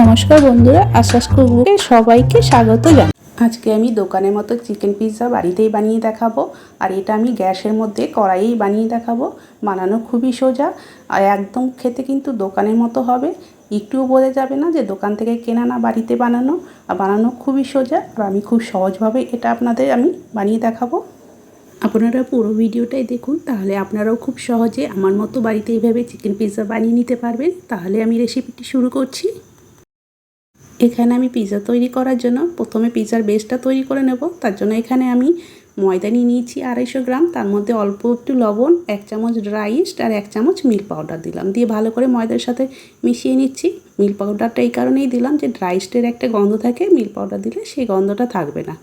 নমস্কার বন্ধুরা আশ্বাস কুকুরকে সবাইকে স্বাগত জানাই আজকে আমি দোকানের মতো চিকেন পিৎজা বাড়িতেই বানিয়ে দেখাবো, আর এটা আমি গ্যাসের মধ্যে কড়াইয়েই বানিয়ে দেখাবো। বানানো খুবই সোজা, আর একদম খেতে কিন্তু দোকানের মতো হবে। একটুও বোঝা যাবে না যে দোকান থেকে কেনা না বাড়িতে বানানো, আর বানানো খুবই সোজা, আর আমি খুব সহজভাবে এটা আপনাদের আমি বানিয়ে দেখাবো। আপনারা পুরো ভিডিওটাই দেখুন, তাহলে আপনারাও খুব সহজে আমার মতো বাড়িতে এইভাবে চিকেন পিৎজা বানিয়ে নিতে পারবেন। তাহলে আমি রেসিপিটি শুরু করছি। এখানে আমি পিৎজা তৈরি করার জন্য প্রথমে পিৎজার বেসটা তৈরি করে নেব। তার জন্য এখানে আমি ময়দা নিয়ে নিয়েছি আড়াইশো গ্রাম। তার মধ্যে অল্প একটু লবণ, এক চামচ ড্রাই ইস্ট আর এক চামচ মিল্ক পাউডার দিলাম। দিয়ে ভালো করে ময়দার সাথে মিশিয়ে নিচ্ছি। মিল্ক পাউডারটা এই কারণেই দিলাম যে ড্রাই ইস্টের একটা গন্ধ থাকে মিল্ক পাউডার দিলে সেই গন্ধটা থাকবে না।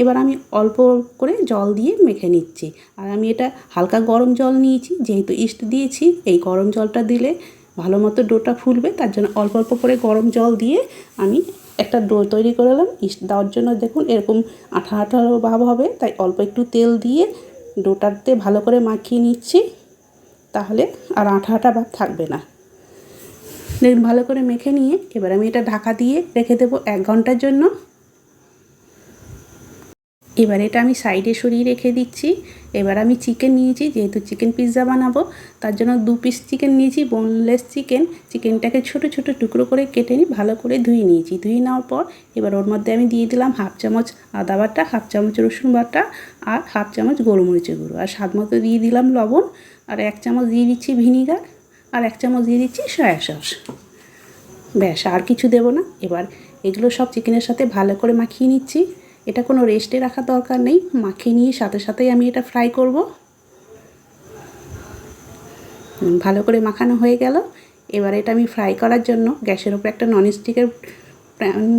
এবার আমি অল্প করে জল দিয়ে মেখে নিচ্ছি। আর আমি এটা হালকা গরম জল নিয়েছি, যেহেতু ইস্ট দিয়েছি, এই গরম জলটা দিলে ভালো মতো ডোটা ফুলবে, তার জন্য অল্প অল্প করে গরম জল দিয়ে আমি একটা ডো তৈরি করে নিলাম ইস্ট দেওয়ার জন্য দেখুন এরকম আঠা আঠা ভাব হবে, তাই অল্প একটু তেল দিয়ে ডোটাতে ভালো করে মাখিয়ে নিচ্ছি, তাহলে আর আঠা আঠা ভাব থাকবে না। দেখুন, ভালো করে মেখে নিয়ে এবার আমি এটা ঢাকা দিয়ে রেখে দেবো এক ঘণ্টার জন্য। এবার এটা আমি সাইডে সরিয়ে রেখে দিচ্ছি। এবার আমি চিকেন নিয়েছি, যেহেতু চিকেন পিৎজা বানাবো, তার জন্য দু পিস চিকেন নিয়েছি বোনলেস চিকেন চিকেনটাকে ছোট ছোট টুকরো করে কেটে নিই ভালো করে ধুয়ে নিয়েছি। ধুয়ে নেওয়ার পর এবার ওর মধ্যে আমি দিয়ে দিলাম হাফ চামচ আদা বাটা হাফ চামচ রসুন বাটা আর হাফ চামচ গোলমরিচের গুঁড়ো। আর স্বাদ মতো দিয়ে দিলাম লবণ আর এক চামচ দিয়ে দিচ্ছি ভিনিগার আর এক চামচ দিয়ে দিচ্ছি সয়া সস ব্যাস, আর কিছু দেবো না। এবার এগুলো সব চিকেনের সাথে ভালো করে মাখিয়ে নিচ্ছি। এটা কোনো রেস্টে রাখার দরকার নেই। মাখিয়ে নিয়ে সাথে সাথেই আমি এটা ফ্রাই করব। ভালো করে মাখানো হয়ে গেল। এবার এটা আমি ফ্রাই করার জন্য গ্যাসের ওপর একটা ননস্টিকের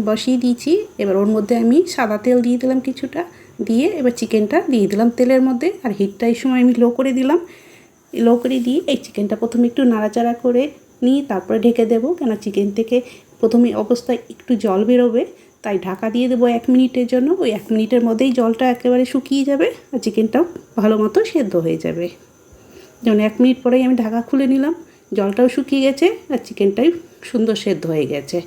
বসিয়ে দিয়েছি। এবার ওর মধ্যে আমি সাদা তেল দিয়ে দিলাম কিছুটা। দিয়ে এবার চিকেনটা দিয়ে দিলাম তেলের মধ্যে। আর হিটটা এই সময় আমি লো করে দিলাম। লো করে দিয়ে এই চিকেনটা প্রথমে একটু নাড়াচাড়া করে নিয়ে তারপরে ঢেকে দেবো। কেন চিকেন থেকে প্রথমে অবস্থায় একটু জল বেরোবে। তাই ঢাকা দিয়ে দেবো এক মিনিটের জন্য। ওই এক মিনিটের মধ্যেই জলটা একেবারে শুকিয়ে যাবে আর চিকেনটাও ভালো মতো সেদ্ধ হয়ে যাবে। যেমন এক মিনিট পরেই আমি ঢাকা খুলে নিলাম, জলটাও শুকিয়ে গেছে আর চিকেনটাই সুন্দর সেদ্ধ হয়ে গেছে।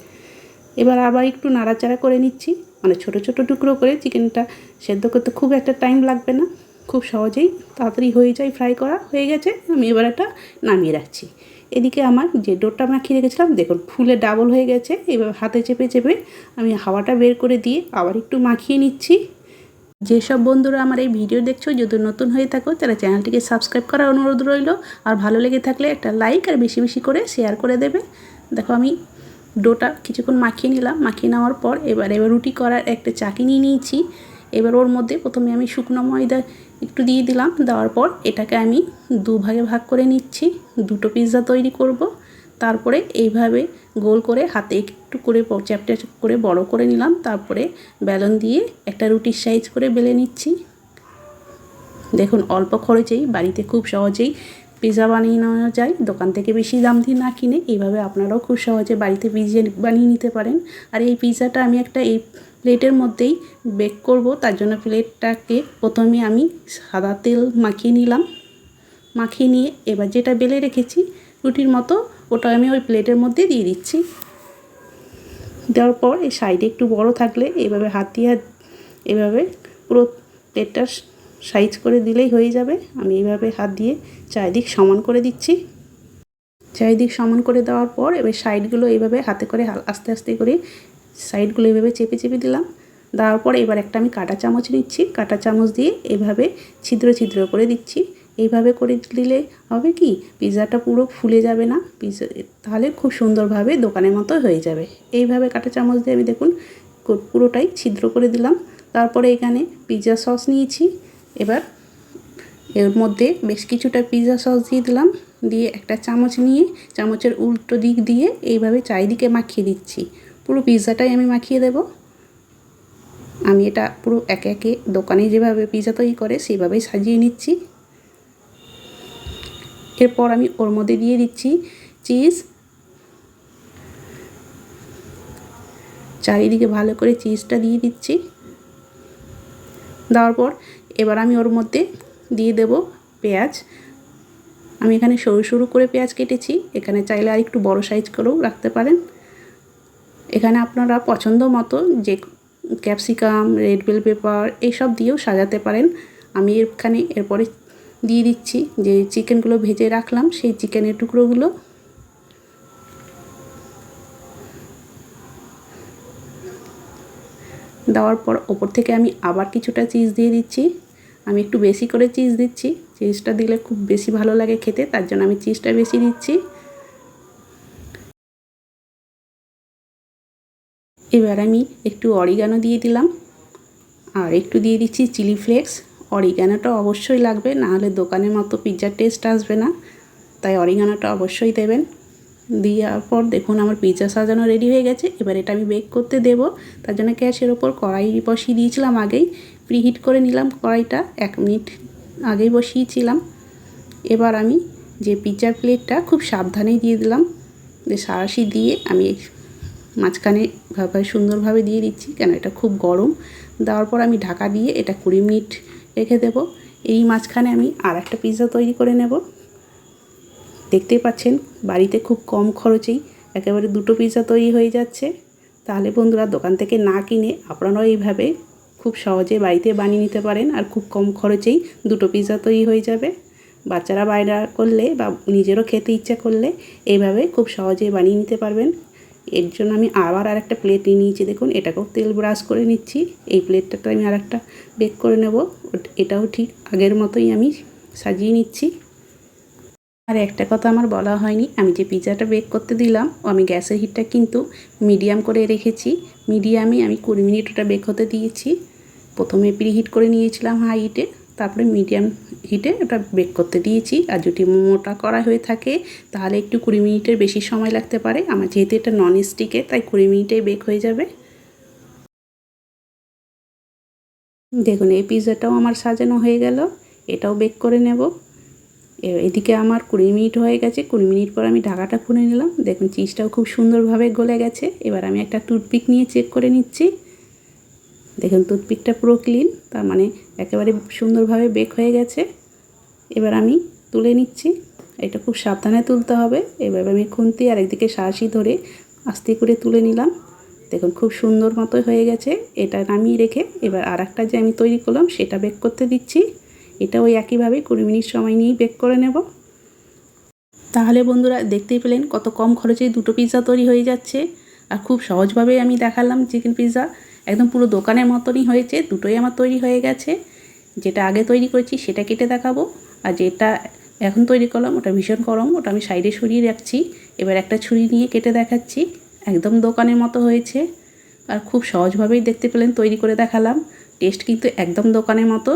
এবার আবার একটু নাড়াচাড়া করে নিচ্ছি। মানে ছোট ছোট টুকরো করে চিকেনটা সেদ্ধ করতে খুব একটা টাইম লাগবে না। খুব সহজেই তাড়াতাড়ি হয়ে যায় ফ্রাই করা। হয়ে গেছে, আমি এবার এটা নামিয়ে রাখছি। এদিকে আমার যে ডোরটা মাখিয়ে রেখেছিলাম, দেখুন ফুলে ডাবল হয়ে গেছে, এবার হাতে চেপে চেপে আমি হাওয়াটা বের করে দিয়ে আবার একটু মাখিয়ে নিচ্ছি। যেসব বন্ধুরা আমার এই ভিডিও দেখছ, যদি নতুন হয়ে থাকো, তারা চ্যানেলটিকে সাবস্ক্রাইব করার অনুরোধ রইল। আর ভালো লেগে থাকলে একটা লাইক আর বেশি বেশি করে শেয়ার করে দেবে। দেখো আমি ডোটা কিছুক্ষণ মাখিয়ে নিলাম, মাখিয়ে নেওয়ার পর এবার এবার রুটি করার একটা চাকি নিয়ে নিয়েছি। এবার ওর মধ্যে প্রথমে আমি শুকনো ময়দা একটু দিয়ে দিলাম, দেওয়ার পর এটাকে আমি দুভাগে ভাগ করে নিচ্ছি। দুটো পিৎজা তৈরি করব, তারপরে এইভাবে গোল করে হাতে একটু করে চ্যাপটা করে বড় করে নিলাম, তারপরে বেলন দিয়ে একটা রুটির সাইজ করে বেলে নিচ্ছি। দেখুন, অল্প খরচেই, বাড়িতে খুব সহজেই পিৎজা বানিয়ে নেওয়া যায় দোকান থেকে বেশি দাম দিয়ে না কিনে এইভাবে আপনারাও খুব সহজে বাড়িতে পিৎজা বানিয়ে নিতে পারেন। আর এই পিৎজাটা আমি একটা এই প্লেটের মধ্যেই বেক করব, তার জন্য প্লেটটাকে প্রথমে আমি সাদা তেল মাখিয়ে নিলাম। মাখিয়ে নিয়ে এবার যেটা বেলে রেখেছি রুটির মতো, ওটা আমি ওই প্লেটের মধ্যে দিয়ে দিচ্ছি। দেওয়ার পর এই সাইডে একটু বড় থাকলে এভাবে হাত দিয়ে, এভাবে পুরো প্লেটটা সাইজ করে দিলেই হয়ে যাবে। আমি এইভাবে হাত দিয়ে চারিদিক সমান করে দিচ্ছি। চারিদিক সমান করে দেওয়ার পর এবার সাইডগুলো এইভাবে হাতে করে আস্তে আস্তে করে সাইডগুলো এইভাবে চেপে চেপে দিলাম। দেওয়ার পর এবার একটা আমি কাটা চামচ নিচ্ছি। কাটা চামচ দিয়ে এভাবে ছিদ্র ছিদ্র করে দিচ্ছি। এইভাবে করে দিলে হবে কি? পিৎজাটা পুরো ফুলে যাবে না। পিৎজা তাহলে খুব সুন্দরভাবে দোকানের মতো হয়ে যাবে। এইভাবে কাটা চামচ দিয়ে আমি দেখুন, পুরোটাই ছিদ্র করে দিলাম। তারপরে এখানে পিৎজা সস নিয়েছি। এবার এর মধ্যে বেশ কিছুটা পিৎজা সস দিয়ে দিলাম। দিয়ে একটা চামচ নিয়ে চামচের উল্টো দিক দিয়ে এইভাবে চারিদিকে মাখিয়ে দিচ্ছি। পুরো পিৎজাটাই আমি মাখিয়ে দেব। আমি এটা পুরো একে একে দোকানে যেভাবে পিৎজা তৈরি করে সেইভাবেই সাজিয়ে নিচ্ছি। এরপর আমি ওর মধ্যে দিয়ে দিচ্ছি চিজ চারিদিকে ভালো করে চিজটা দিয়ে দিচ্ছি। দেওয়ার পর এবার আমি ওর মধ্যে দিয়ে দেব পেঁয়াজ। আমি এখানে সরু সরু করে পেঁয়াজ কেটেছি। এখানে চাইলে আর একটু বড় সাইজ করেও রাখতে পারেন। এখানে আপনারা পছন্দ মতো যে ক্যাপসিকাম রেড বেল পেপার এইসব দিয়েও সাজাতে পারেন। আমি এখানে এরপরে দিয়ে দিচ্ছি যে চিকেনগুলো ভেজে রাখলাম, সেই চিকেনের টুকরোগুলো দেওয়ার পর ওপর থেকে আমি আবার কিছুটা চিজ দিয়ে দিচ্ছি। আমি একটু বেশি করে চিজ দিচ্ছি। চিজটা দিলে খুব বেশি ভালো লাগে খেতে, তার জন্য আমি চিজটা বেশি দিচ্ছি। এবার আমি একটু অরিগানো দিয়ে দিলাম। আর একটু দিয়ে দিচ্ছি চিলি ফ্লেক্স অরিগানোটা অবশ্যই লাগবে নাহলে দোকানের মতো পিৎজার টেস্ট আসবে না। তাই অরিগানোটা অবশ্যই দেবেন। দেওয়ার পর দেখুন আমার পিৎজা সাজানো রেডি হয়ে গেছে। এবার এটা আমি বেক করতে দেব। তার জন্য গ্যাসের ওপর কড়াই বসিয়ে দিয়েছিলাম আগেই। প্রিহিট করে নিলাম কড়াইটা, এক মিনিট আগেই বসিয়েছিলাম। এবার আমি যে পিৎজার প্লেটটা খুব সাবধানেই দিয়ে দিলাম। যে সারাশি দিয়ে আমি মাঝখানে ভাবে সুন্দরভাবে দিয়ে দিচ্ছি, কেন এটা খুব গরম। দেওয়ার পর আমি ঢাকা দিয়ে এটা কুড়ি মিনিট রেখে দেবো। এই মাঝখানে আমি আর একটা পিৎজা তৈরি করে নেব। দেখতেই পাচ্ছেন, বাড়িতে খুব কম খরচেই একেবারে দুটো পিৎজা তৈরি হয়ে যাচ্ছে। তাহলে বন্ধুরা, দোকান থেকে না কিনে আপনারাও এইভাবে খুব সহজে বাড়িতে বানিয়ে নিতে পারেন আর খুব কম খরচেই দুটো পিৎজা তৈরি হয়ে যাবে। বাচ্চারা বাইরা করলে বা নিজেরও খেতে ইচ্ছা করলে এইভাবে খুব সহজে বানিয়ে নিতে পারবেন। এর জন্য আমি আবার আর একটা প্লেট নিয়ে নিয়েছি, দেখুন, এটাকেও তেল ব্রাশ করে নিচ্ছি। এই প্লেটটাতে আমি আর একটা বেক করে নেব। এটাও ঠিক আগের মতোই আমি সাজিয়ে নিচ্ছি। আর একটা কথা আমার বলা হয়নি। আমি যে পিৎজাটা বেক করতে দিলাম আমি গ্যাসের হিটটা কিন্তু মিডিয়াম করে রেখেছি। মিডিয়ামে আমি কুড়ি মিনিট ওটা বেক হতে দিয়েছি। প্রথমে প্রিহিট করে নিয়েছিলাম হাই হিটে তারপরে মিডিয়াম হিটে ওটা বেক করতে দিয়েছি। আর যদি মোটা করা হয়ে থাকে, তাহলে একটু কুড়ি মিনিটের বেশি সময় লাগতে পারে। আমার যেহেতু এটা নন স্টিকে তাই কুড়ি মিনিটেই বেক হয়ে যাবে। দেখুন, এই পিৎজাটাও আমার সাজানো হয়ে গেল। এটাও বেক করে নেব। এদিকে আমার কুড়ি মিনিট হয়ে গেছে, কুড়ি মিনিট পর আমি ঢাকাটা খুলে নিলাম। দেখুন, চিজটাও খুব সুন্দরভাবে গলে গেছে। এবার আমি একটা টুথপিক নিয়ে চেক করে নিচ্ছি। দেখুন, টুথপিকটা পুরো ক্লিন, তার মানে একেবারে সুন্দরভাবে বেক হয়ে গেছে। এবার আমি তুলে নিচ্ছি। এটা খুব সাবধানে তুলতে হবে। এভাবে আমি খুন্তি আর একদিকে সাহসি ধরে আস্তে করে তুলে নিলাম। দেখুন, খুব সুন্দর মতো হয়ে গেছে। এটা নামিয়ে রেখে এবার আর একটা যে আমি তৈরি করলাম, সেটা বেক করতে দিচ্ছি। এটা ওই একইভাবে কুড়ি মিনিট সময় নিয়েই বেক করে নেব। তাহলে বন্ধুরা দেখতেই পেলেন কত কম খরচে দুটো পিৎজা তৈরি হয়ে যাচ্ছে। আর খুব সহজভাবে আমি দেখালাম চিকেন পিৎজা একদম পুরো দোকানের মতনই হয়েছে, দুটোই আমার তৈরি হয়ে গেছে। যেটা আগে তৈরি করেছি সেটা কেটে দেখাবো। আর যেটা এখন তৈরি করলাম ওটা ভীষণ গরম, ওটা আমি সাইডে সরিয়ে রাখছি। এবার একটা ছুরি নিয়ে কেটে দেখাচ্ছি। একদম দোকানের মতো হয়েছে। আর খুব সহজভাবেই দেখতে পেলেন, তৈরি করে দেখালাম। টেস্ট কিন্তু একদম দোকানের মতো।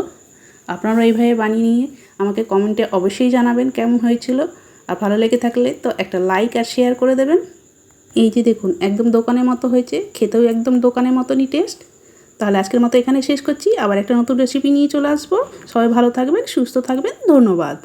আপনারা এইভাবে বানিয়ে নিয়ে আমাকে কমেন্টে অবশ্যই জানাবেন কেমন হয়েছিল। আর ভালো লেগে থাকলে তো একটা লাইক আর শেয়ার করে দেবেন। এই যে দেখুন, একদম দোকানের মতো হয়েছে, খেতেও একদম দোকানের মতনই টেস্ট তাহলে আজকের মতো এখানে শেষ করছি। আবার একটা নতুন রেসিপি নিয়ে চলে আসব। সবাই ভালো থাকবেন, সুস্থ থাকবেন। ধন্যবাদ।